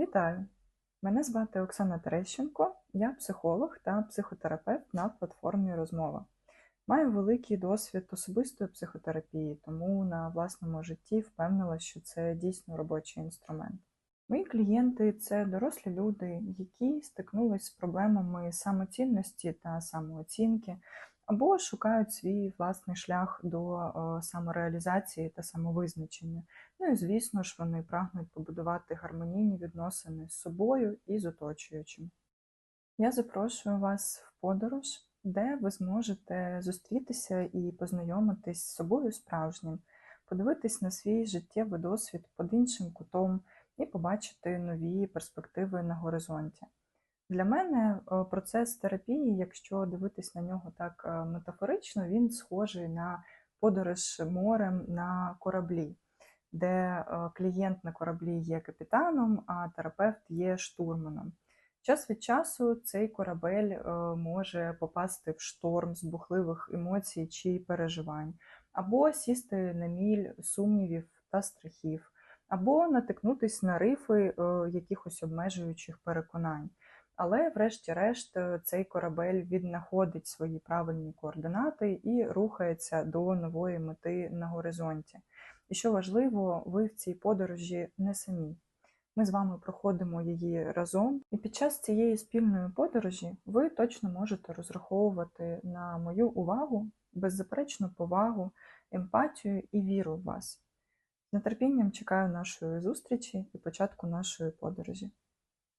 Вітаю! Мене звати Оксана Терещенко, я психолог та психотерапевт на платформі Розмова. Маю великий досвід особистої психотерапії, тому на власному житті впевнила, що це дійсно робочий інструмент. Мої клієнти це дорослі люди, які стикнулись з проблемами самоцінності та самооцінки, або шукають свій власний шлях до е, самореалізації та самовизначення. Ну і звісно ж, вони прагнуть побудувати гармонійні відносини з собою і з оточуючим. Я запрошую вас в подорож, де ви зможете зустрітися і познайомитись з собою справжнім, подивитись на свій життєвий досвід під іншим кутом і побачити нові перспективи на горизонті. Для мене е, процес терапії, якщо дивитись на нього так е, метафорично, він схожий на подорож морем на кораблі, де е, клієнт на кораблі є капітаном, а терапевт є штурманом. Час від часу цей корабель може попасти в шторм з бухливих емоцій чи переживань, або сісти на міль сумнівів та страхів, або натикнутись на рифи якихось обмежуючих переконань. Але, врешті-решт, е, цей корабель віднаходить свої правильні координати і рухається до нової мети на горизонті. І що важливо, ви в цій подорожі не самі. Ми з вами проходимо її разом, і під час цієї спільної подорожі ви точно можете розраховувати на мою увагу, беззаперечну повагу, емпатію і віру в вас. З нетерпінням чекаю нашої зустрічі і початку нашої подорожі.